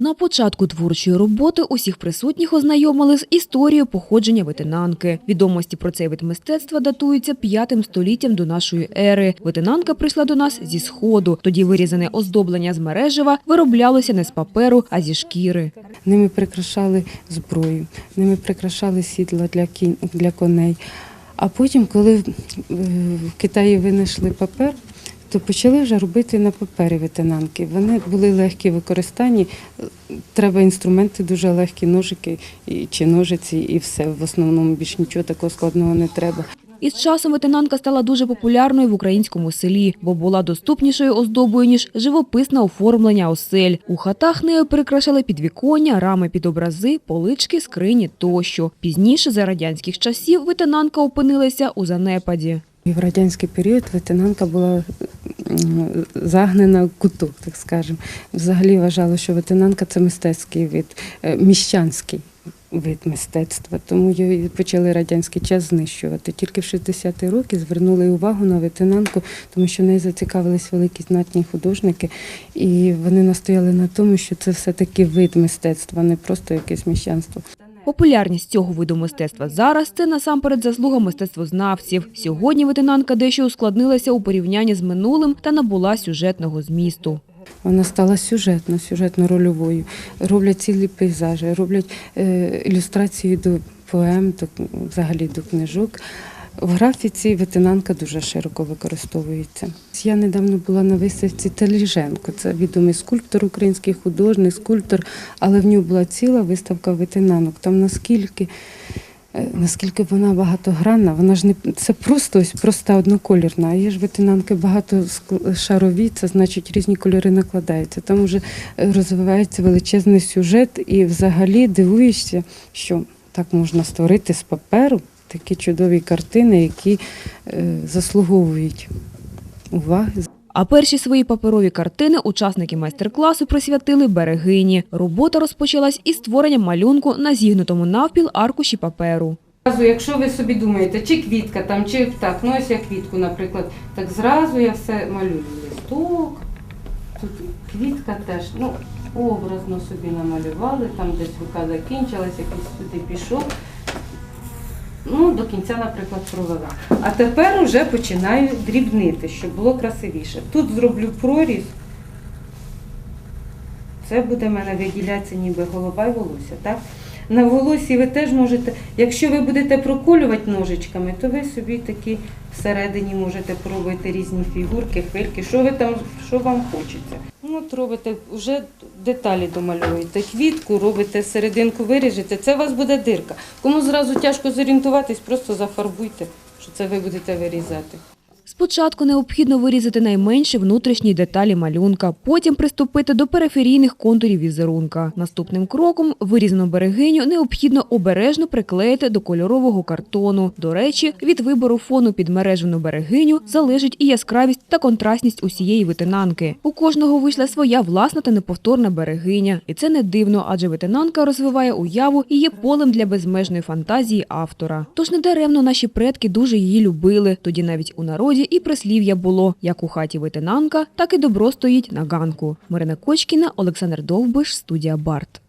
На початку творчої роботи усіх присутніх ознайомили з історією походження ветенанки. Відомості про цей вид мистецтва датуються п'ятим століттям до нашої ери. Ветенанка прийшла до нас зі сходу. Тоді вирізане оздоблення з мережева вироблялося не з паперу, а зі шкіри. Ними прикрашали зброю, ними прикрашали сідла для кінь для коней. А потім, коли е, в Китаї винайшли папер, то почали вже робити на папері ветенанки. Вони були легкі в використанні. Треба інструменти дуже легкі, ножики чи ножиці, і все. В основному більш нічого такого складного не треба. Із часом ветенанка стала дуже популярною в українському селі, бо була доступнішою оздобою, ніж живописне оформлення осель. У хатах нею прикрашали підвіконня, рами під образи, полички, скрині тощо. Пізніше, за радянських часів, ветенанка опинилася у занепаді. І в радянський період ветенанка була загнена в куток, так скажемо. Взагалі вважало, що ветенанка це мистецький вид, е, міщанський вид мистецтва. Тому її почали радянський час знищувати. Тільки в 60-ті роки звернули увагу на ветенанку, тому що в зацікавились великі знатні художники, і вони настояли на тому, що це все-таки вид мистецтва, не просто якесь міщанство. Популярність цього виду мистецтва зараз це насамперед заслуга мистецтвознавців. Сьогодні ветенанка дещо ускладнилася у порівнянні з минулим та набула сюжетного змісту. Вона стала сюжетно, сюжетно-рольовою. Роблять цілі пейзажі, роблять е, ілюстрації до поем, до, взагалі до книжок. В графіці ветенанка дуже широко використовується. Я недавно була на виставці Теліженко. Це відомий скульптор, український художник, скульптор, але в нього була ціла виставка ветенанок. Там наскільки, е, наскільки вона багатогранна, вона ж не це просто ось проста одноколірна. А є ж ветенанки багатошарові, це значить різні кольори накладаються. Там вже розвивається величезний сюжет, і взагалі дивуєшся, що так можна створити з паперу такі чудові картини, які е, заслуговують уваги. А перші свої паперові картини учасники майстер-класу присвятили берегині. Робота розпочалась із створення малюнку на зігнутому навпіл аркуші паперу. Якщо ви собі думаєте, чи квітка там, чи птах, ну ось я квітку, наприклад, так зразу я все малюю. Листок, тут квітка теж, ну, образно собі намалювали, там десь рука закінчилась, якийсь сюди пішов. Ну, до кінця, наприклад, провела. А тепер вже починаю дрібнити, щоб було красивіше. Тут зроблю проріз. Це буде в мене виділятися ніби голова і волосся, так? На волосі ви теж можете, якщо ви будете проколювати ножичками, то ви собі такі всередині можете поробити різні фігурки, хвильки, що ви там, що вам хочеться. Ну, от робите, вже деталі домальовуєте, квітку робите, серединку виріжете, це у вас буде дирка. Кому зразу тяжко зорієнтуватись, просто зафарбуйте, що це ви будете вирізати. Спочатку необхідно вирізати найменші внутрішні деталі малюнка, потім приступити до периферійних контурів візерунка. Наступним кроком вирізану берегиню необхідно обережно приклеїти до кольорового картону. До речі, від вибору фону під мережену берегиню залежить і яскравість та контрастність усієї витинанки. У кожного вийшла своя власна та неповторна берегиня, і це не дивно, адже витинанка розвиває уяву і є полем для безмежної фантазії автора. Тож недаремно наші предки дуже її любили. Тоді навіть у народі і прислів'я було: як у хаті витинанка, так і добро стоїть на ганку. Марина Кочкіна, Олександр Довбиш, студія Барт.